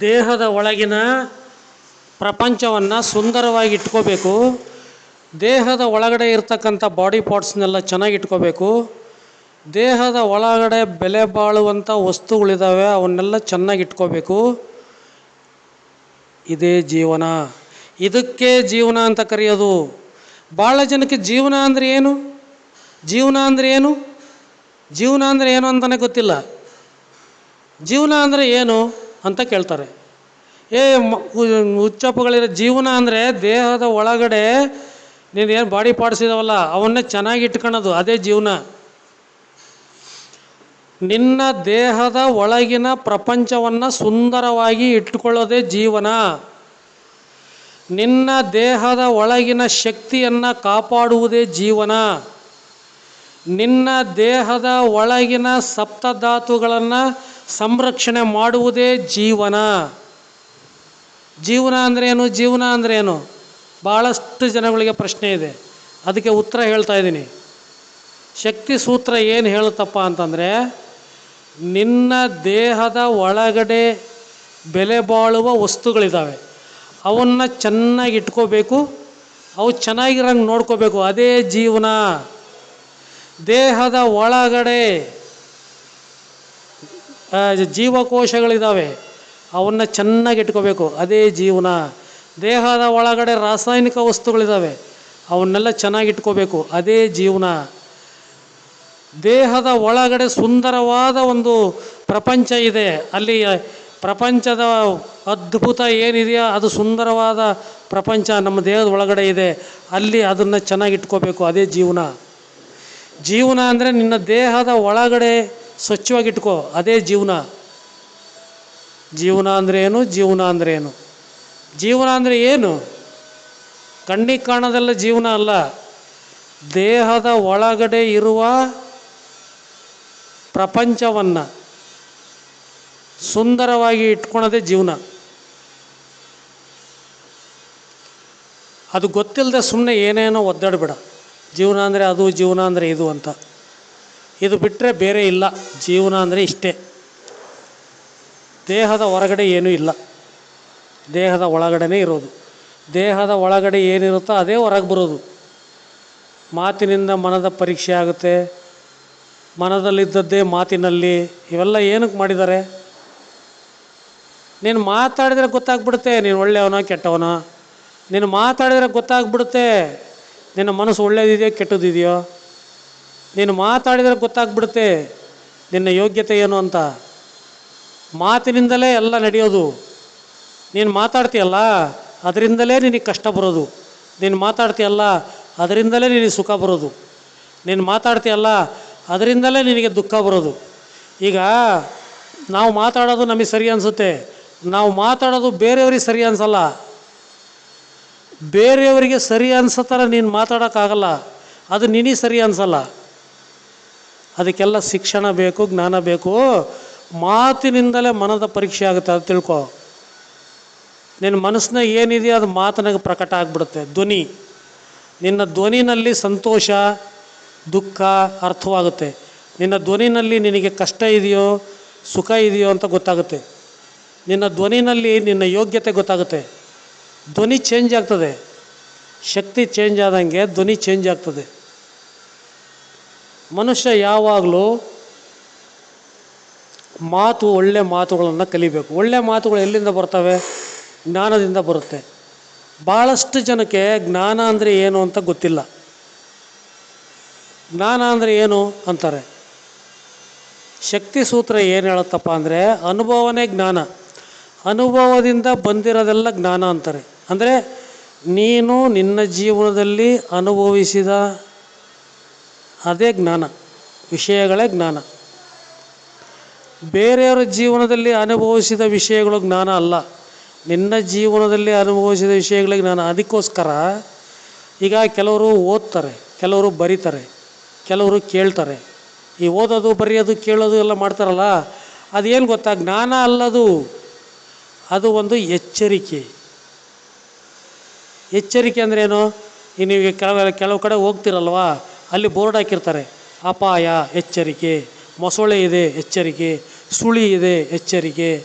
ದೇಹದ ಒಳಗಿನ ಪ್ರಪಂಚವನ್ನು ಸುಂದರವಾಗಿ ಇಟ್ಕೋಬೇಕು. ದೇಹದ ಒಳಗಡೆ ಇರ್ತಕ್ಕಂಥ ಬಾಡಿ ಪಾರ್ಟ್ಸ್ನೆಲ್ಲ ಚೆನ್ನಾಗಿ ಇಟ್ಕೋಬೇಕು. ದೇಹದ ಒಳಗಡೆ ಬೆಲೆ ಬಾಳುವಂಥ ವಸ್ತುಗಳಿದ್ದಾವೆ ಅವನ್ನೆಲ್ಲ ಚೆನ್ನಾಗಿ ಇಟ್ಕೋಬೇಕು. ಇದೇ ಜೀವನ. ಇದಕ್ಕೆ ಜೀವನ ಅಂತ ಕರೆಯೋದು ಭಾಳ ಜನಕ್ಕೆ ಜೀವನ ಅಂದರೆ ಏನು? ಜೀವನ ಅಂದರೆ ಏನು? ಜೀವನ ಅಂದರೆ ಏನು ಅಂತಲೇ ಗೊತ್ತಿಲ್ಲ. ಜೀವನ ಅಂದರೆ ಏನು? ಅಂತ ಕೇಳ್ತಾರೆ. ಏ ಹುಚ್ಚಪ್ಪಗಳಿರೋ ಜೀವನ ಅಂದರೆ ದೇಹದ ಒಳಗಡೆ ನೀನು ಏನು ಬಾಡಿ ಪಾರ್ಟ್ಸ್ ಅವನ್ನೇ ಚೆನ್ನಾಗಿ ಇಟ್ಕೊಳ್ಳೋದು ಅದೇ ಜೀವನ. ನಿನ್ನ ದೇಹದ ಒಳಗಿನ ಪ್ರಪಂಚವನ್ನು ಸುಂದರವಾಗಿ ಇಟ್ಕೊಳ್ಳೋದೇ ಜೀವನ. ನಿನ್ನ ದೇಹದ ಒಳಗಿನ ಶಕ್ತಿಯನ್ನು ಕಾಪಾಡುವುದೇ ಜೀವನ. ನಿನ್ನ ದೇಹದ ಒಳಗಿನ ಸಪ್ತಧಾತುಗಳನ್ನು ಸಂರಕ್ಷಣೆ ಮಾಡುವುದೇ ಜೀವನ. ಜೀವನ ಅಂದ್ರೇನು ಜೀವನ ಅಂದ್ರೇನು ಭಾಳಷ್ಟು ಜನಗಳಿಗೆ ಪ್ರಶ್ನೆ ಇದೆ. ಅದಕ್ಕೆ ಉತ್ತರ ಹೇಳ್ತಾ ಇದ್ದೀನಿ. ಶಕ್ತಿ ಸೂತ್ರ ಏನು ಹೇಳುತ್ತಪ್ಪ ಅಂತಂದರೆ, ನಿನ್ನ ದೇಹದ ಒಳಗಡೆ ಬೆಲೆ ಬಾಳುವ ವಸ್ತುಗಳಿದ್ದಾವೆ ಅವನ್ನು ಚೆನ್ನಾಗಿ ಇಟ್ಕೋಬೇಕು, ಅವು ಚೆನ್ನಾಗಿರಂಗೆ ನೋಡ್ಕೋಬೇಕು. ಅದೇ ಜೀವನ. ದೇಹದ ಒಳಗಡೆ ಜೀವಕೋಶಗಳಿದ್ದಾವೆ ಅವನ್ನ ಚೆನ್ನಾಗಿ ಇಟ್ಕೋಬೇಕು ಅದೇ ಜೀವನ. ದೇಹದ ಒಳಗಡೆ ರಾಸಾಯನಿಕ ವಸ್ತುಗಳಿದ್ದಾವೆ ಅವನ್ನೆಲ್ಲ ಚೆನ್ನಾಗಿ ಇಟ್ಕೋಬೇಕು ಅದೇ ಜೀವನ. ದೇಹದ ಒಳಗಡೆ ಸುಂದರವಾದ ಒಂದು ಪ್ರಪಂಚ ಇದೆ. ಅಲ್ಲಿ ಪ್ರಪಂಚದ ಅದ್ಭುತ ಏನಿದೆಯೋ ಅದು ಸುಂದರವಾದ ಪ್ರಪಂಚ ನಮ್ಮ ದೇಹದ ಒಳಗಡೆ ಇದೆ. ಅಲ್ಲಿ ಅದನ್ನು ಚೆನ್ನಾಗಿ ಇಟ್ಕೋಬೇಕು ಅದೇ ಜೀವನ. ಜೀವನ ಅಂದರೆ ನಿನ್ನ ದೇಹದ ಒಳಗಡೆ ಸ್ವಚ್ಛವಾಗಿಟ್ಕೋ, ಅದೇ ಜೀವನ. ಜೀವನ ಅಂದರೆ ಏನು? ಜೀವನ ಅಂದರೆ ಏನು? ಜೀವನ ಅಂದರೆ ಏನು? ಕಣ್ಣಿಗೆ ಕಾಣೋದೆಲ್ಲ ಜೀವನ ಅಲ್ಲ. ದೇಹದ ಒಳಗಡೆ ಇರುವ ಪ್ರಪಂಚವನ್ನು ಸುಂದರವಾಗಿ ಇಟ್ಕೊಳೋದೇ ಜೀವನ. ಅದು ಗೊತ್ತಿಲ್ಲದೆ ಸುಮ್ಮನೆ ಏನೇನೋ ಒದ್ದಾಡಬೇಡ. ಜೀವನ ಅಂದರೆ ಅದು, ಜೀವನ ಅಂದರೆ ಇದು ಅಂತ. ಇದು ಬಿಟ್ಟರೆ ಬೇರೆ ಇಲ್ಲ. ಜೀವನ ಅಂದರೆ ಇಷ್ಟೇ. ದೇಹದ ಹೊರಗಡೆ ಏನೂ ಇಲ್ಲ. ದೇಹದ ಒಳಗಡೆನೇ ಇರೋದು. ದೇಹದ ಒಳಗಡೆ ಏನಿರುತ್ತೋ ಅದೇ ಹೊರಗೆ ಬರೋದು. ಮಾತಿನಿಂದ ಮನದ ಪರೀಕ್ಷೆ ಆಗುತ್ತೆ. ಮನದಲ್ಲಿದ್ದದ್ದೇ ಮಾತಿನಲ್ಲಿ ಇವೆಲ್ಲ ಏನಕ್ಕೆ ಮಾಡಿದ್ದಾರೆ? ನೀನು ಮಾತಾಡಿದರೆ ಗೊತ್ತಾಗ್ಬಿಡುತ್ತೆ ನೀನು ಒಳ್ಳೆಯವನ ಕೆಟ್ಟವನ. ನೀನು ಮಾತಾಡಿದರೆ ಗೊತ್ತಾಗ್ಬಿಡುತ್ತೆ ನಿನ್ನ ಮನಸ್ಸು ಒಳ್ಳೇದಿದೆಯೋ ಕೆಟ್ಟದಿದೆಯೋ. ನೀನು ಮಾತಾಡಿದರೆ ಗೊತ್ತಾಗ್ಬಿಡುತ್ತೆ ನಿನ್ನ ಯೋಗ್ಯತೆ ಏನು ಅಂತ. ಮಾತಿನಿಂದಲೇ ಎಲ್ಲ ನಡೆಯೋದು. ನೀನು ಮಾತಾಡ್ತೀಯಲ್ಲ, ಅದರಿಂದಲೇ ನಿನಗೆ ಕಷ್ಟ ಬರೋದು. ನೀನು ಮಾತಾಡ್ತೀಯಲ್ಲ, ಅದರಿಂದಲೇ ನಿನಗೆ ಸುಖ ಬರೋದು. ನೀನು ಮಾತಾಡ್ತೀಯಲ್ಲ, ಅದರಿಂದಲೇ ನಿನಗೆ ದುಃಖ ಬರೋದು. ಈಗ ನಾವು ಮಾತಾಡೋದು ನಮಗೆ ಸರಿ ಅನಿಸುತ್ತೆ. ನಾವು ಮಾತಾಡೋದು ಬೇರೆಯವ್ರಿಗೆ ಸರಿ ಅನಿಸಲ್ಲ. ಬೇರೆಯವರಿಗೆ ಸರಿ ಅನ್ಸೋ ಥರ ನೀನು ಮಾತಾಡೋಕ್ಕಾಗಲ್ಲ. ಅದು ನಿನಗೆ ಸರಿ ಅನಿಸಲ್ಲ. ಅದಕ್ಕೆಲ್ಲ ಶಿಕ್ಷಣ ಬೇಕು, ಜ್ಞಾನ ಬೇಕು. ಮಾತಿನಿಂದಲೇ ಮನದ ಪರೀಕ್ಷೆ ಆಗುತ್ತೆ, ಅದು ತಿಳ್ಕೊ. ನಿನ್ನ ಮನಸ್ಸಿನಾಗ ಏನಿದೆಯೋ ಅದು ಮಾತನಾಗ ಪ್ರಕಟ ಆಗಿಬಿಡುತ್ತೆ. ಧ್ವನಿ. ನಿನ್ನ ಧ್ವನಿನಲ್ಲಿ ಸಂತೋಷ, ದುಃಖ ಅರ್ಥವಾಗುತ್ತೆ. ನಿನ್ನ ಧ್ವನಿನಲ್ಲಿ ನಿನಗೆ ಕಷ್ಟ ಇದೆಯೋ, ಸುಖ ಇದೆಯೋ ಅಂತ ಗೊತ್ತಾಗುತ್ತೆ. ನಿನ್ನ ಧ್ವನಿನಲ್ಲಿ ನಿನ್ನ ಯೋಗ್ಯತೆ ಗೊತ್ತಾಗುತ್ತೆ. ಧ್ವನಿ ಚೇಂಜ್ ಆಗ್ತದೆ. ಶಕ್ತಿ ಚೇಂಜ್ ಆದಂಗೆ ಧ್ವನಿ ಚೇಂಜ್ ಆಗ್ತದೆ. ಮನುಷ್ಯ ಯಾವಾಗಲೂ ಮಾತು ಒಳ್ಳೆ ಮಾತುಗಳನ್ನು ಕಲಿಬೇಕು. ಒಳ್ಳೆ ಮಾತುಗಳು ಎಲ್ಲಿಂದ ಬರ್ತವೆ? ಜ್ಞಾನದಿಂದ ಬರುತ್ತೆ. ಭಾಳಷ್ಟು ಜನಕ್ಕೆ ಜ್ಞಾನ ಅಂದರೆ ಏನು ಅಂತ ಗೊತ್ತಿಲ್ಲ. ಜ್ಞಾನ ಅಂದರೆ ಏನು ಅಂತಾರೆ? ಶಕ್ತಿ ಸೂತ್ರ ಏನು ಹೇಳುತ್ತಪ್ಪ ಅಂದರೆ, ಅನುಭವನೇ ಜ್ಞಾನ. ಅನುಭವದಿಂದ ಬಂದಿರೋದೆಲ್ಲ ಜ್ಞಾನ ಅಂತಾರೆ. ಅಂದರೆ, ನೀನು ನಿನ್ನ ಜೀವನದಲ್ಲಿ ಅನುಭವಿಸಿದ ಅದೇ ಜ್ಞಾನ, ವಿಷಯಗಳೇ ಜ್ಞಾನ. ಬೇರೆಯವರ ಜೀವನದಲ್ಲಿ ಅನುಭವಿಸಿದ ವಿಷಯಗಳು ಜ್ಞಾನ ಅಲ್ಲ. ನಿನ್ನ ಜೀವನದಲ್ಲಿ ಅನುಭವಿಸಿದ ವಿಷಯಗಳೇ ಜ್ಞಾನ. ಅದಕ್ಕೋಸ್ಕರ ಈಗ ಕೆಲವರು ಓದ್ತಾರೆ, ಕೆಲವರು ಬರೀತಾರೆ, ಕೆಲವರು ಕೇಳ್ತಾರೆ. ಈ ಓದೋದು, ಬರೆಯೋದು, ಕೇಳೋದು ಎಲ್ಲ ಮಾಡ್ತಾರಲ್ಲ, ಅದೇನು ಗೊತ್ತಾ? ಜ್ಞಾನ ಅಲ್ಲದು. ಅದು ಒಂದು ಎಚ್ಚರಿಕೆ. ಎಚ್ಚರಿಕೆ ಅಂದ್ರೇನು ನೀವು ಕೆಲವು ಕೆಲವು ಕಡೆ ಹೋಗ್ತಿರಲ್ವಾ? ಅಲ್ಲಿ ಬೋರ್ಡ್ ಹಾಕಿರ್ತಾರೆ. ಅಪಾಯ, ಎಚ್ಚರಿಕೆ, ಮೊಸಳೆ ಇದೆ, ಎಚ್ಚರಿಕೆ, ಸುಳಿ ಇದೆ, ಎಚ್ಚರಿಕೆ.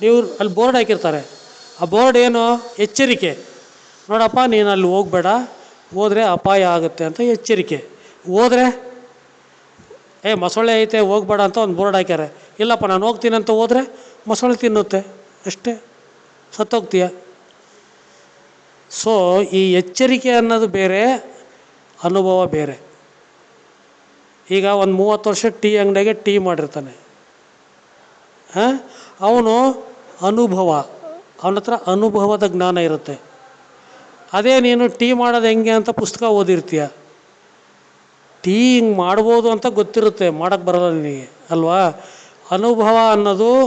ನೀವು ಅಲ್ಲಿ ಬೋರ್ಡ್ ಹಾಕಿರ್ತಾರೆ. ಆ ಬೋರ್ಡ್ ಏನು? ಎಚ್ಚರಿಕೆ. ನೋಡಪ್ಪ, ನೀನು ಅಲ್ಲಿ ಹೋಗಬೇಡ. ಹೋದರೆ ಅಪಾಯ ಆಗುತ್ತೆ ಅಂತ ಎಚ್ಚರಿಕೆ. ಹೋದರೆ, ಏ, ಮೊಸಳೆ ಐತೆ, ಹೋಗ್ಬೇಡ ಅಂತ ಒಂದು ಬೋರ್ಡ್ ಹಾಕ್ಯಾರೆ. ಇಲ್ಲಪ್ಪ, ನಾನು ಹೋಗ್ತೀನಿ ಅಂತ ಹೋದರೆ ಮೊಸಳೆ ತಿನ್ನುತ್ತೆ. ಅಷ್ಟೇ. ಸತ್ತೋಗ್ತೀಯ. ಸೊ ಈ ಎಚ್ಚರಿಕೆ ಅನ್ನೋದು ಬೇರೆ, ಅನುಭವ ಬೇರೆ. ಈಗ ಒಂದು ಮೂವತ್ತು ವರ್ಷ ಟೀ ಅಂಗಡಿಗೆ ಟೀ ಮಾಡಿರ್ತಾನೆ. ಹಾಂ? ಅವನು ಅನುಭವ, ಅವನ ಹತ್ರ ಅನುಭವದ ಜ್ಞಾನ ಇರುತ್ತೆ. ಅದೇ ನೀನು ಟೀ ಮಾಡೋದು ಹೆಂಗೆ ಅಂತ ಪುಸ್ತಕ ಓದಿರ್ತೀಯ? ಟೀ ಹಿಂಗೆ ಮಾಡ್ಬೋದು ಅಂತ ಗೊತ್ತಿರುತ್ತೆ ಮಾಡೋಕ್ಕೆ ಬರಲ್ಲ ನಿನಗೆ, ಅಲ್ವಾ? ಅನುಭವ ಅನ್ನೋದು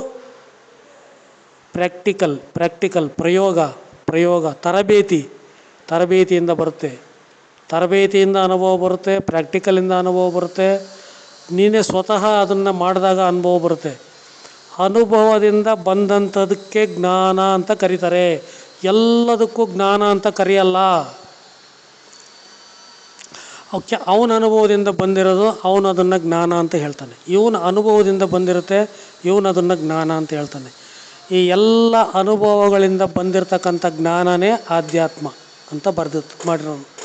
ಪ್ರಾಕ್ಟಿಕಲ್ ಪ್ರಾಕ್ಟಿಕಲ್ ಪ್ರಯೋಗ ಪ್ರಯೋಗ, ತರಬೇತಿ, ತರಬೇತಿಯಿಂದ ಬರುತ್ತೆ. ತರಬೇತಿಯಿಂದ ಅನುಭವ ಬರುತ್ತೆ ಪ್ರಾಕ್ಟಿಕಲಿಂದ ಅನುಭವ ಬರುತ್ತೆ. ನೀನೇ ಸ್ವತಃ ಅದನ್ನು ಮಾಡಿದಾಗ ಅನುಭವ ಬರುತ್ತೆ. ಅನುಭವದಿಂದ ಬಂದಂಥದಕ್ಕೆ ಜ್ಞಾನ ಅಂತ ಕರೀತಾರೆ. ಎಲ್ಲದಕ್ಕೂ ಜ್ಞಾನ ಅಂತ ಕರೆಯಲ್ಲ. ಅವಕ್ಕೆ ಅವನ ಅನುಭವದಿಂದ ಬಂದಿರೋದು ಅವನು ಅದನ್ನು ಜ್ಞಾನ ಅಂತ ಹೇಳ್ತಾನೆ. ಇವನ ಅನುಭವದಿಂದ ಬಂದಿರುತ್ತೆ, ಇವನು ಅದನ್ನು ಜ್ಞಾನ ಅಂತ ಹೇಳ್ತಾನೆ. ಈ ಎಲ್ಲ ಅನುಭವಗಳಿಂದ ಬಂದಿರತಕ್ಕಂಥ ಜ್ಞಾನನೇ ಆಧ್ಯಾತ್ಮ ಅಂತ ಬರೆದಿತ್ತು ಮಾಡಿರೋನು.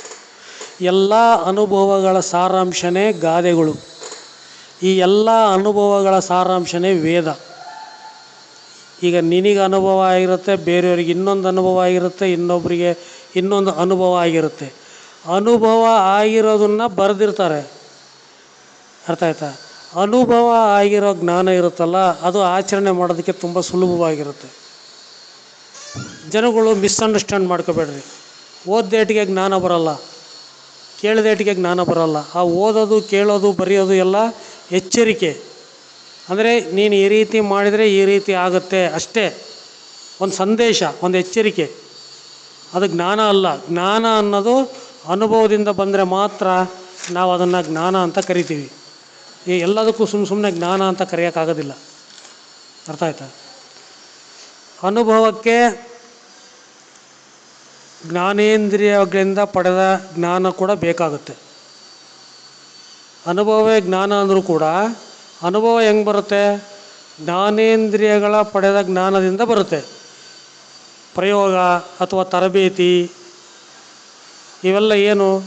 ಎಲ್ಲ ಅನುಭವಗಳ ಸಾರಾಂಶನೇ ಗಾದೆಗಳು. ಈ ಎಲ್ಲ ಅನುಭವಗಳ ಸಾರಾಂಶನೇ ವೇದ. ಈಗ ನಿನಗೆ ಅನುಭವ ಆಗಿರುತ್ತೆ, ಬೇರೆಯವ್ರಿಗೆ ಇನ್ನೊಂದು ಅನುಭವ ಆಗಿರುತ್ತೆ ಇನ್ನೊಬ್ಬರಿಗೆ ಇನ್ನೊಂದು ಅನುಭವ ಆಗಿರುತ್ತೆ. ಅನುಭವ ಆಗಿರೋದನ್ನು ಬರೆದಿರ್ತಾರೆ. ಅರ್ಥ ಆಯ್ತಾ? ಅನುಭವ ಆಗಿರೋ ಜ್ಞಾನ ಇರುತ್ತಲ್ಲ, ಅದು ಆಚರಣೆ ಮಾಡೋದಕ್ಕೆ ತುಂಬ ಸುಲಭವಾಗಿರುತ್ತೆ. ಜನಗಳು ಮಿಸ್ಅಂಡರ್ಸ್ಟ್ಯಾಂಡ್ ಮಾಡ್ಕೋಬೇಡ್ರಿ. ಓದ್ದೇಟಿಗೆ ಜ್ಞಾನ ಬರಲ್ಲ. ಕೇಳಿದೇಟಿಗೆ ಜ್ಞಾನ ಬರೋಲ್ಲ. ಆ ಓದೋದು, ಕೇಳೋದು, ಬರೆಯೋದು ಎಲ್ಲ ಎಚ್ಚರಿಕೆ. ಅಂದರೆ ನೀನು ಈ ರೀತಿ ಮಾಡಿದರೆ ಈ ರೀತಿ ಆಗುತ್ತೆ ಅಷ್ಟೇ. ಒಂದು ಸಂದೇಶ, ಒಂದು ಎಚ್ಚರಿಕೆ. ಅದು ಜ್ಞಾನ ಅಲ್ಲ. ಜ್ಞಾನ ಅನ್ನೋದು ಅನುಭವದಿಂದ ಬಂದರೆ ಮಾತ್ರ ನಾವು ಅದನ್ನು ಜ್ಞಾನ ಅಂತ ಕರಿತೀವಿ. ಈ ಎಲ್ಲದಕ್ಕೂ ಸುಮ್ಮ ಸುಮ್ಮನೆ ಜ್ಞಾನ ಅಂತ ಕರೆಯೋಕ್ಕಾಗೋದಿಲ್ಲ ಅರ್ಥ ಆಯ್ತಾ? ಅನುಭವಕ್ಕೆ ಜ್ಞಾನೇಂದ್ರಿಯಗಳಿಂದ ಪಡೆದ ಜ್ಞಾನ ಕೂಡ ಬೇಕಾಗುತ್ತೆ. ಅನುಭವವೇ ಜ್ಞಾನ ಅಂದರೂ ಕೂಡ ಅನುಭವ ಹೆಂಗೆ ಬರುತ್ತೆ? ಜ್ಞಾನೇಂದ್ರಿಯಗಳ ಪಡೆದ ಜ್ಞಾನದಿಂದ ಬರುತ್ತೆ. ಪ್ರಯೋಗ ಅಥವಾ ತರಬೇತಿ, ಇವೆಲ್ಲ ಏನು?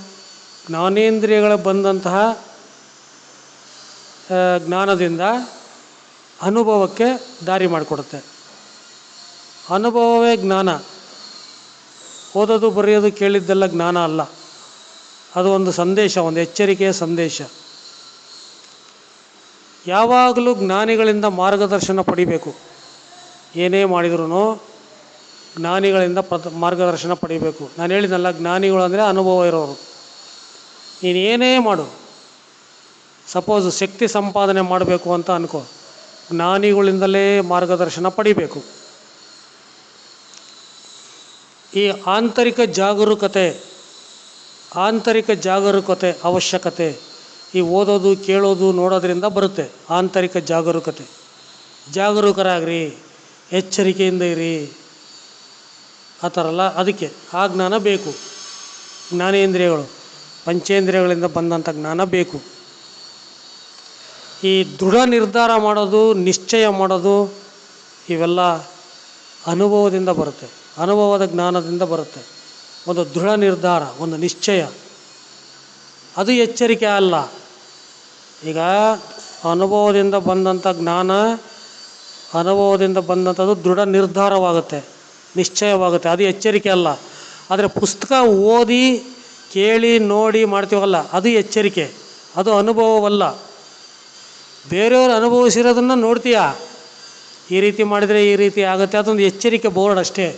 ಜ್ಞಾನೇಂದ್ರಿಯಗಳ ಬಂದಂತಹ ಜ್ಞಾನದಿಂದ ಅನುಭವಕ್ಕೆ ದಾರಿ ಮಾಡಿಕೊಡುತ್ತೆ. ಅನುಭವವೇ ಜ್ಞಾನ. ಓದೋದು ಬರೆಯೋದು ಕೇಳಿದ್ದೆಲ್ಲ ಜ್ಞಾನ ಅಲ್ಲ. ಅದು ಒಂದು ಸಂದೇಶ, ಒಂದು ಎಚ್ಚರಿಕೆಯ ಸಂದೇಶ. ಯಾವಾಗಲೂ ಜ್ಞಾನಿಗಳಿಂದ ಮಾರ್ಗದರ್ಶನ ಪಡಿಬೇಕು. ಏನೇ ಮಾಡಿದ್ರೂ ಜ್ಞಾನಿಗಳಿಂದ ಪ್ರತ ಮಾರ್ಗದರ್ಶನ ಪಡಿಬೇಕು. ನಾನು ಹೇಳಿದ್ನಲ್ಲ, ಜ್ಞಾನಿಗಳು ಅಂದರೆ ಅನುಭವ ಇರೋರು. ನೀನು ಏನೇ ಮಾಡು. ಸಪೋಸ್ ಶಕ್ತಿ ಸಂಪಾದನೆ ಮಾಡಬೇಕು ಅಂತ ಅನ್ಕೋ. ಜ್ಞಾನಿಗಳಿಂದಲೇ ಮಾರ್ಗದರ್ಶನ ಪಡಿಬೇಕು. ಈ ಆಂತರಿಕ ಜಾಗರೂಕತೆ ಆಂತರಿಕ ಜಾಗರೂಕತೆ ಅವಶ್ಯಕತೆ ಈ ಓದೋದು, ಕೇಳೋದು, ನೋಡೋದ್ರಿಂದ ಬರುತ್ತೆ. ಆಂತರಿಕ ಜಾಗರೂಕತೆ. ಜಾಗರೂಕರಾಗ್ರಿ, ಎಚ್ಚರಿಕೆಯಿಂದ ಇರಿ. ಆ ಥರ ಅಲ್ಲ, ಅದಕ್ಕೆ ಆ ಜ್ಞಾನ ಬೇಕು. ಜ್ಞಾನೇಂದ್ರಿಯಗಳು, ಪಂಚೇಂದ್ರಿಯಗಳಿಂದ ಬಂದಂಥ ಜ್ಞಾನ ಬೇಕು. ಈ ದೃಢ ನಿರ್ಧಾರ ಮಾಡೋದು, ನಿಶ್ಚಯ ಮಾಡೋದು, ಇವೆಲ್ಲ ಅನುಭವದಿಂದ ಬರುತ್ತೆ. ಅನುಭವದ ಜ್ಞಾನದಿಂದ ಬರುತ್ತೆ. ಒಂದು ದೃಢ ನಿರ್ಧಾರ, ಒಂದು ನಿಶ್ಚಯ. ಅದು ಎಚ್ಚರಿಕೆ ಅಲ್ಲ. ಈಗ ಅನುಭವದಿಂದ ಬಂದಂಥ ಜ್ಞಾನ, ಅನುಭವದಿಂದ ಬಂದಂಥದ್ದು ದೃಢ ನಿರ್ಧಾರವಾಗುತ್ತೆ, ನಿಶ್ಚಯವಾಗುತ್ತೆ. ಅದು ಎಚ್ಚರಿಕೆ ಅಲ್ಲ. ಆದರೆ ಪುಸ್ತಕ ಓದಿ, ಕೇಳಿ, ನೋಡಿ ಮಾಡ್ತೀವಲ್ಲ, ಅದು ಎಚ್ಚರಿಕೆ. ಅದು ಅನುಭವವಲ್ಲ. ಬೇರೆಯವರು ಅನುಭವಿಸಿರೋದನ್ನು ನೋಡ್ತೀಯಾ? ಈ ರೀತಿ ಮಾಡಿದರೆ ಈ ರೀತಿ ಆಗುತ್ತೆ. ಅದೊಂದು ಎಚ್ಚರಿಕೆ ಬೋರ್ಡ್ ಅಷ್ಟೇ.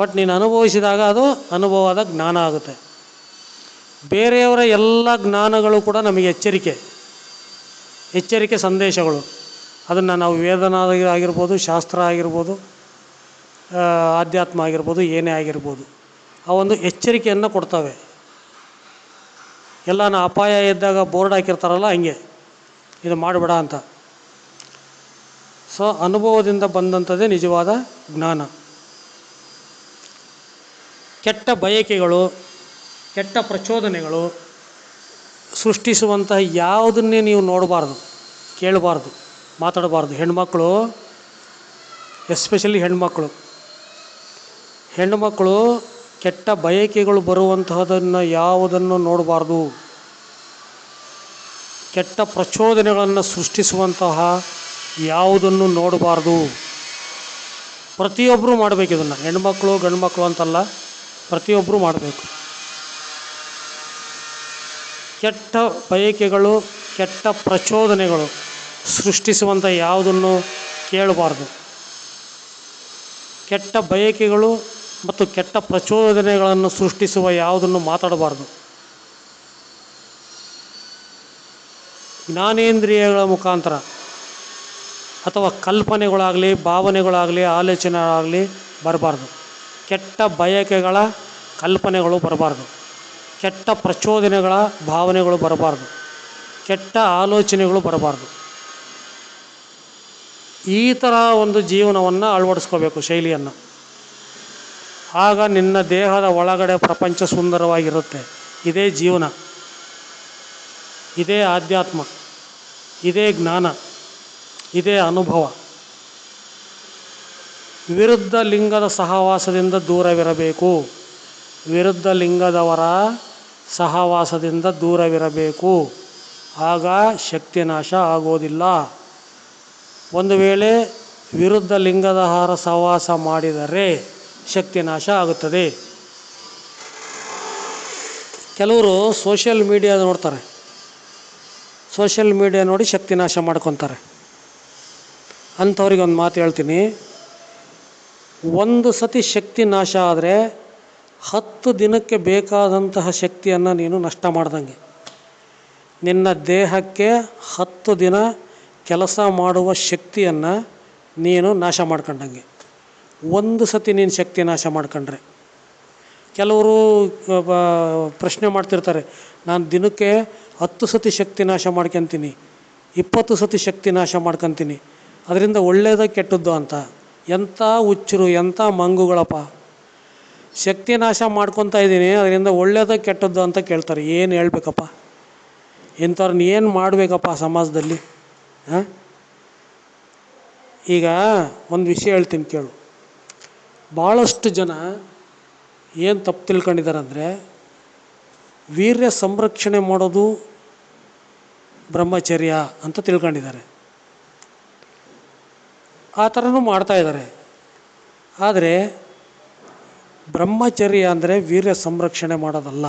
ಬಟ್ ನೀನು ಅನುಭವಿಸಿದಾಗ ಅದು ಅನುಭವದ ಜ್ಞಾನ ಆಗುತ್ತೆ. ಬೇರೆಯವರ ಎಲ್ಲ ಜ್ಞಾನಗಳು ಕೂಡ ನಮಗೆ ಎಚ್ಚರಿಕೆ. ಎಚ್ಚರಿಕೆ ಸಂದೇಶಗಳು. ಅದನ್ನು ನಾವು ವೇದನಾದ ಆಗಿರ್ಬೋದು ಶಾಸ್ತ್ರ ಆಗಿರ್ಬೋದು ಆಧ್ಯಾತ್ಮ ಆಗಿರ್ಬೋದು, ಏನೇ ಆಗಿರ್ಬೋದು. ಆ ಒಂದು ಎಚ್ಚರಿಕೆಯನ್ನು ಕೊಡ್ತವೆ. ಎಲ್ಲ ನಾ ಅಪಾಯ ಇದ್ದಾಗ ಬೋರ್ಡ್ ಹಾಕಿರ್ತಾರಲ್ಲ ಹಂಗೆ. ಇದು ಮಾಡಬೇಡ ಅಂತ. ಸೊ ಅನುಭವದಿಂದ ಬಂದಂಥದ್ದೇ ನಿಜವಾದ ಜ್ಞಾನ. ಕೆಟ್ಟ ಬಯಕೆಗಳು, ಕೆಟ್ಟ ಪ್ರಚೋದನೆಗಳು ಸೃಷ್ಟಿಸುವಂತಹ ಯಾವುದನ್ನೇ ನೀವು ನೋಡಬಾರ್ದು, ಕೇಳಬಾರ್ದು, ಮಾತಾಡಬಾರ್ದು. ಹೆಣ್ಮಕ್ಳು, ಎಸ್ಪೆಷಲಿ ಹೆಣ್ಮಕ್ಳು ಹೆಣ್ಣುಮಕ್ಕಳು ಕೆಟ್ಟ ಬಯಕೆಗಳು ಬರುವಂತಹದನ್ನು ಯಾವುದನ್ನು ನೋಡಬಾರ್ದು? ಕೆಟ್ಟ ಪ್ರಚೋದನೆಗಳನ್ನು ಸೃಷ್ಟಿಸುವಂತಹ ಯಾವುದನ್ನು ನೋಡಬಾರ್ದು? ಪ್ರತಿಯೊಬ್ಬರೂ ಮಾಡಬೇಕು ಇದನ್ನು. ಹೆಣ್ಮಕ್ಳು ಗಂಡು ಮಕ್ಕಳು ಅಂತಲ್ಲ. ಪ್ರತಿಯೊಬ್ಬರು ಮಾಡಬೇಕು. ಕೆಟ್ಟ ಬಯಕೆಗಳು, ಕೆಟ್ಟ ಪ್ರಚೋದನೆಗಳು ಸೃಷ್ಟಿಸುವಂಥ ಯಾವುದನ್ನು ಕೇಳಬಾರ್ದು. ಕೆಟ್ಟ ಬಯಕೆಗಳು ಮತ್ತು ಕೆಟ್ಟ ಪ್ರಚೋದನೆಗಳನ್ನು ಸೃಷ್ಟಿಸುವ ಯಾವುದನ್ನು ಮಾತಾಡಬಾರ್ದು. ಜ್ಞಾನೇಂದ್ರಿಯಗಳ ಮುಖಾಂತರ ಅಥವಾ ಕಲ್ಪನೆಗಳಾಗಲಿ, ಭಾವನೆಗಳಾಗಲಿ, ಆಲೋಚನೆಗಳಾಗಲಿ ಬರಬಾರ್ದು. ಕೆಟ್ಟ ಬಯಕೆಗಳ ಕಲ್ಪನೆಗಳು ಬರಬಾರ್ದು. ಕೆಟ್ಟ ಪ್ರಚೋದನೆಗಳ ಭಾವನೆಗಳು ಬರಬಾರ್ದು. ಕೆಟ್ಟ ಆಲೋಚನೆಗಳು ಬರಬಾರ್ದು. ಈ ಥರ ಒಂದು ಜೀವನವನ್ನು ಅಳವಡಿಸ್ಕೋಬೇಕು ಶೈಲಿಯನ್ನು. ಆಗ ನಿನ್ನ ದೇಹದ ಒಳಗಡೆ ಪ್ರಪಂಚ ಸುಂದರವಾಗಿರುತ್ತೆ. ಇದೇ ಜೀವನ. ಇದೇ ಆಧ್ಯಾತ್ಮ. ಇದೇ ಜ್ಞಾನ. ಇದೇ ಅನುಭವ. ವಿರುದ್ಧ ಲಿಂಗದ ಸಹವಾಸದಿಂದ ದೂರವಿರಬೇಕು. ವಿರುದ್ಧ ಲಿಂಗದವರ ಸಹವಾಸದಿಂದ ದೂರವಿರಬೇಕು. ಆಗ ಶಕ್ತಿ ನಾಶ ಆಗೋದಿಲ್ಲ. ಒಂದು ವೇಳೆ ವಿರುದ್ಧ ಲಿಂಗದ ಹಾರ ಸಹವಾಸ ಮಾಡಿದರೆ ಶಕ್ತಿ ನಾಶ ಆಗುತ್ತದೆ. ಕೆಲವರು ಸೋಷಿಯಲ್ ಮೀಡಿಯಾ ನೋಡ್ತಾರೆ. ಸೋಷಿಯಲ್ ಮೀಡಿಯಾ ನೋಡಿ ಶಕ್ತಿ ನಾಶ ಮಾಡ್ಕೊತಾರೆ. ಅಂಥವ್ರಿಗೆ ಒಂದು ಮಾತು ಹೇಳ್ತೀನಿ. ಒಂದು ಸತಿ ಶಕ್ತಿ ನಾಶ ಆದರೆ ಹತ್ತು ದಿನಕ್ಕೆ ಬೇಕಾದಂತಹ ಶಕ್ತಿಯನ್ನು ನೀನು ನಷ್ಟ ಮಾಡ್ದಂಗೆ. ನಿನ್ನ ದೇಹಕ್ಕೆ ಹತ್ತು ದಿನ ಕೆಲಸ ಮಾಡುವ ಶಕ್ತಿಯನ್ನು ನೀನು ನಾಶ ಮಾಡ್ಕೊಂಡಂಗೆ. ಒಂದು ಸತಿ ನೀನು ಶಕ್ತಿ ನಾಶ ಮಾಡ್ಕೊಂಡ್ರೆ. ಕೆಲವರು ಪ್ರಶ್ನೆ ಮಾಡ್ತಿರ್ತಾರೆ, ನಾನು ದಿನಕ್ಕೆ ಹತ್ತು ಸತಿ ಶಕ್ತಿ ನಾಶ ಮಾಡ್ಕೊತೀನಿ, ಇಪ್ಪತ್ತು ಸತಿ ಶಕ್ತಿ ನಾಶ ಮಾಡ್ಕೊತೀನಿ, ಅದರಿಂದ ಒಳ್ಳೆಯದ ಕೆಟ್ಟದ್ದು ಅಂತ. ಎಂಥ ಹುಚ್ಚರು, ಎಂಥ ಮಂಗುಗಳಪ್ಪ. ಶಕ್ತಿ ನಾಶ ಮಾಡ್ಕೊತಾ ಇದ್ದೀನಿ, ಅದರಿಂದ ಒಳ್ಳೆಯದ ಕೆಟ್ಟದ್ದು ಅಂತ ಕೇಳ್ತಾರೆ. ಏನು ಹೇಳ್ಬೇಕಪ್ಪ? ಇಂಥವ್ರನ್ನ ಏನು ಮಾಡಬೇಕಪ್ಪ ಸಮಾಜದಲ್ಲಿ? ಹಾಂ? ಈಗ ಒಂದು ವಿಷಯ ಹೇಳ್ತೀನಿ ಕೇಳು. ಭಾಳಷ್ಟು ಜನ ಏನು ತಪ್ಪು ತಿಳ್ಕೊಂಡಿದ್ದಾರೆ ಅಂದರೆ, ವೀರ್ಯ ಸಂರಕ್ಷಣೆ ಮಾಡೋದು ಬ್ರಹ್ಮಚರ್ಯ ಅಂತ ತಿಳ್ಕೊಂಡಿದ್ದಾರೆ. ಆ ಥರನೂ ಮಾಡ್ತಾ ಇದ್ದಾರೆ. ಆದರೆ ಬ್ರಹ್ಮಚರ್ಯ ಅಂದರೆ ವೀರ್ಯ ಸಂರಕ್ಷಣೆ ಮಾಡೋದಲ್ಲ.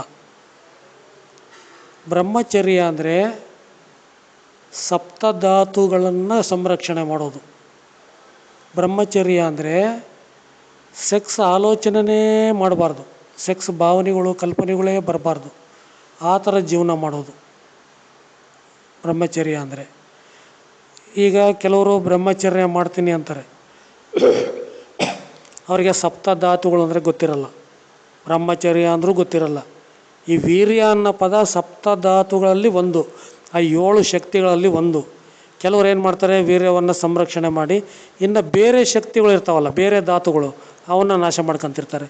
ಬ್ರಹ್ಮಚರ್ಯ ಅಂದರೆ ಸಪ್ತಧಾತುಗಳನ್ನು ಸಂರಕ್ಷಣೆ ಮಾಡೋದು. ಬ್ರಹ್ಮಚರ್ಯ ಅಂದರೆ ಸೆಕ್ಸ್ ಆಲೋಚನೆನೇ ಮಾಡಬಾರ್ದು. ಸೆಕ್ಸ್ ಭಾವನೆಗಳು, ಕಲ್ಪನೆಗಳೇ ಬರಬಾರ್ದು. ಆ ಥರ ಜೀವನ ಮಾಡೋದು. ಬ್ರಹ್ಮಚರ್ಯ ಅಂದರೆ. ಈಗ ಕೆಲವರು ಬ್ರಹ್ಮಚರ್ಯ ಮಾಡ್ತೀನಿ ಅಂತಾರೆ. ಅವರಿಗೆ ಸಪ್ತ ಧಾತುಗಳು ಅಂದರೆ ಗೊತ್ತಿರಲ್ಲ. ಬ್ರಹ್ಮಚರ್ಯ ಅಂದರೂ ಗೊತ್ತಿರಲ್ಲ. ಈ ವೀರ್ಯ ಅನ್ನೋ ಪದ ಸಪ್ತ ಧಾತುಗಳಲ್ಲಿ ಒಂದು, ಆ ಏಳು ಶಕ್ತಿಗಳಲ್ಲಿ ಒಂದು. ಕೆಲವರು ಏನು ಮಾಡ್ತಾರೆ, ವೀರ್ಯವನ್ನು ಸಂರಕ್ಷಣೆ ಮಾಡಿ, ಇನ್ನು ಬೇರೆ ಶಕ್ತಿಗಳು ಇರ್ತಾವಲ್ಲ, ಬೇರೆ ಧಾತುಗಳು, ಅವನ್ನ ನಾಶ ಮಾಡ್ಕೊತಿರ್ತಾರೆ.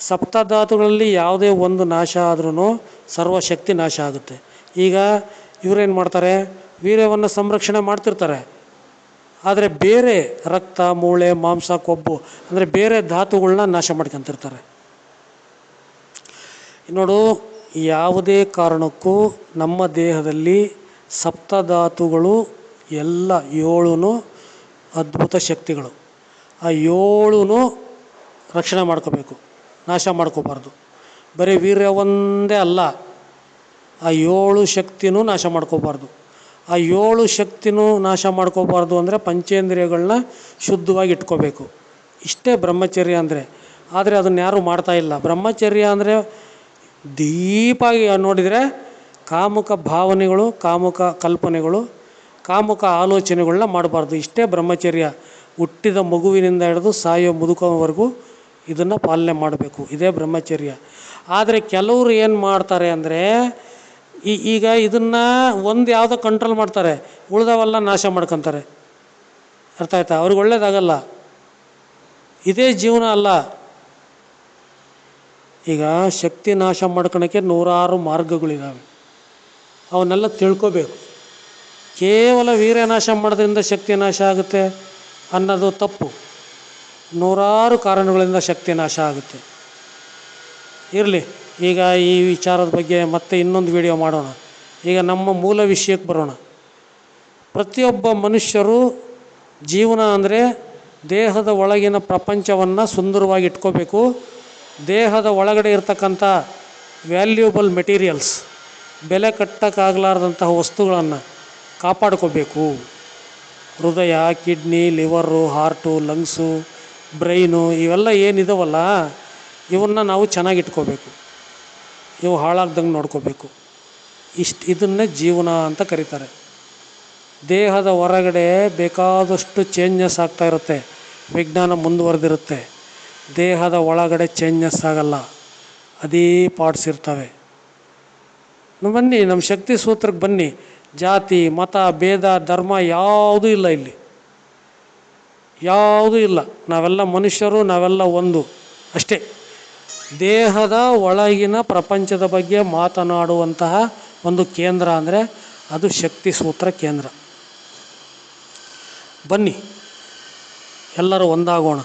ಸಪ್ತಧಾತುಗಳಲ್ಲಿ ಯಾವುದೇ ಒಂದು ನಾಶ ಆದ್ರೂ ಸರ್ವಶಕ್ತಿ ನಾಶ ಆಗುತ್ತೆ. ಈಗ ಇವರೇನು ಮಾಡ್ತಾರೆ ವೀರ್ಯವನ್ನು ಸಂರಕ್ಷಣೆ ಮಾಡ್ತಿರ್ತಾರೆ. ಆದರೆ ಬೇರೆ ರಕ್ತ, ಮೂಳೆ, ಮಾಂಸ, ಕೊಬ್ಬು, ಅಂದರೆ ಬೇರೆ ಧಾತುಗಳನ್ನ ನಾಶ ಮಾಡ್ಕೊತಿರ್ತಾರೆ. ನೋಡು, ಯಾವುದೇ ಕಾರಣಕ್ಕೂ ನಮ್ಮ ದೇಹದಲ್ಲಿ ಸಪ್ತಧಾತುಗಳು ಎಲ್ಲ ಏಳು ಅದ್ಭುತ ಶಕ್ತಿಗಳು. ಆ ಏಳು ರಕ್ಷಣೆ ಮಾಡ್ಕೋಬೇಕು. ನಾಶ ಮಾಡ್ಕೋಬಾರ್ದು. ಬರೀ ವೀರ್ಯ ಒಂದೇ ಅಲ್ಲ, ಆ ಏಳು ಶಕ್ತಿನೂ ನಾಶ ಮಾಡ್ಕೋಬಾರ್ದು. ಆ ಏಳು ಶಕ್ತಿನೂ ನಾಶ ಮಾಡ್ಕೋಬಾರ್ದು ಅಂದರೆ ಪಂಚೇಂದ್ರಿಯಗಳನ್ನ ಶುದ್ಧವಾಗಿ ಇಟ್ಕೋಬೇಕು. ಇಷ್ಟೇ ಬ್ರಹ್ಮಚರ್ಯ ಅಂದರೆ. ಆದರೆ ಅದನ್ನು ಯಾರೂ ಮಾಡ್ತಾ ಇಲ್ಲ. ಬ್ರಹ್ಮಚರ್ಯ ಅಂದರೆ ದೀಪಾಗಿ ನೋಡಿದರೆ ಕಾಮುಕ ಭಾವನೆಗಳು, ಕಾಮುಕ ಕಲ್ಪನೆಗಳು, ಕಾಮುಕ ಆಲೋಚನೆಗಳನ್ನ ಮಾಡಬಾರ್ದು. ಇಷ್ಟೇ ಬ್ರಹ್ಮಚರ್ಯ. ಹುಟ್ಟಿದ ಮಗುವಿನಿಂದ ಹಿಡಿದು ಸಾಯೋ ಮುದುಕೋವರೆಗೂ ಇದನ್ನು ಪಾಲನೆ ಮಾಡಬೇಕು. ಇದೇ ಬ್ರಹ್ಮಚರ್ಯ. ಆದರೆ ಕೆಲವರು ಏನು ಮಾಡ್ತಾರೆ ಅಂದರೆ ಈ ಈಗ ಇದನ್ನು ಒಂದು ಯಾವುದೋ ಕಂಟ್ರೋಲ್ ಮಾಡ್ತಾರೆ. ಉಳಿದವೆಲ್ಲ ನಾಶ ಮಾಡ್ಕೊತಾರೆ. ಅರ್ಥ ಆಯ್ತಾ? ಅವ್ರಿಗೆ ಒಳ್ಳೇದಾಗಲ್ಲ. ಇದೇ ಜೀವನ ಅಲ್ಲ. ಈಗ ಶಕ್ತಿ ನಾಶ ಮಾಡ್ಕೊಳಕ್ಕೆ ನೂರಾರು ಮಾರ್ಗಗಳಿದ್ದಾವೆ ಅವನ್ನೆಲ್ಲ ತಿಳ್ಕೋಬೇಕು. ಕೇವಲ ವೀರ್ಯನಾಶ ಮಾಡೋದ್ರಿಂದ ಶಕ್ತಿ ನಾಶ ಆಗುತ್ತೆ ಅನ್ನೋದು ತಪ್ಪು. ನೂರಾರು ಕಾರಣಗಳಿಂದ ಶಕ್ತಿ ನಾಶ ಆಗುತ್ತೆ. ಇರಲಿ. ಈಗ ಈ ವಿಚಾರದ ಬಗ್ಗೆ ಮತ್ತೆ ಇನ್ನೊಂದು ವಿಡಿಯೋ ಮಾಡೋಣ. ಈಗ ನಮ್ಮ ಮೂಲ ವಿಷಯಕ್ಕೆ ಬರೋಣ. ಪ್ರತಿಯೊಬ್ಬ ಮನುಷ್ಯರು ಜೀವನ ಅಂದರೆ ದೇಹದ ಒಳಗಿನ ಪ್ರಪಂಚವನ್ನು ಸುಂದರವಾಗಿ ಇಟ್ಕೋಬೇಕು. ದೇಹದ ಒಳಗಡೆ ಇರ್ತಕ್ಕಂಥ ವ್ಯಾಲ್ಯೂಬಲ್ ಮೆಟೀರಿಯಲ್ಸ್ ಬೆಲೆ ಕಟ್ಟಕ್ಕಾಗಲಾರ್ದಂತಹ ವಸ್ತುಗಳನ್ನು ಕಾಪಾಡ್ಕೋಬೇಕು. ಹೃದಯ kidney liver heart lungs brain ಇವೆಲ್ಲ ಏನಿದಾವಲ್ಲ, ಇವನ್ನ ನಾವು ಚೆನ್ನಾಗಿ ಇಟ್ಕೋಬೇಕು. ಇವು ಹಾಳಾಗ್ದಂಗೆ ನೋಡ್ಕೋಬೇಕು. ಇಷ್ಟು ಇದನ್ನೇ ಜೀವನ ಅಂತ ಕರೀತಾರೆ. ದೇಹದ ಹೊರಗಡೆ ಬೇಕಾದಷ್ಟು ಚೇಂಜಸ್ ಆಗ್ತಾ ಇರುತ್ತೆ. ವಿಜ್ಞಾನ ಮುಂದುವರೆದಿರುತ್ತೆ. ದೇಹದ ಒಳಗಡೆ ಚೇಂಜಸ್ ಆಗಲ್ಲ. ಅದೇ ಪಾರ್ಟ್ಸ್ ಇರ್ತವೆ. ಬನ್ನಿ ನಮ್ಮ ಶಕ್ತಿ ಸೂತ್ರಕ್ಕೆ ಬನ್ನಿ. ಜಾತಿ, ಮತ, ಭೇದ, ಧರ್ಮ ಯಾವುದೂ ಇಲ್ಲ ಇಲ್ಲಿ. ಯಾವುದೂ ಇಲ್ಲ. ನಾವೆಲ್ಲ ಮನುಷ್ಯರು, ನಾವೆಲ್ಲ ಒಂದು. ಅಷ್ಟೇ. ದೇಹದ ಒಳಗಿನ ಪ್ರಪಂಚದ ಬಗ್ಗೆ ಮಾತನಾಡುವಂತಹ ಒಂದು ಕೇಂದ್ರ ಅಂದರೆ ಅದು ಶಕ್ತಿ ಸೂತ್ರ ಕೇಂದ್ರ. ಬನ್ನಿ, ಎಲ್ಲರೂ ಒಂದಾಗೋಣ.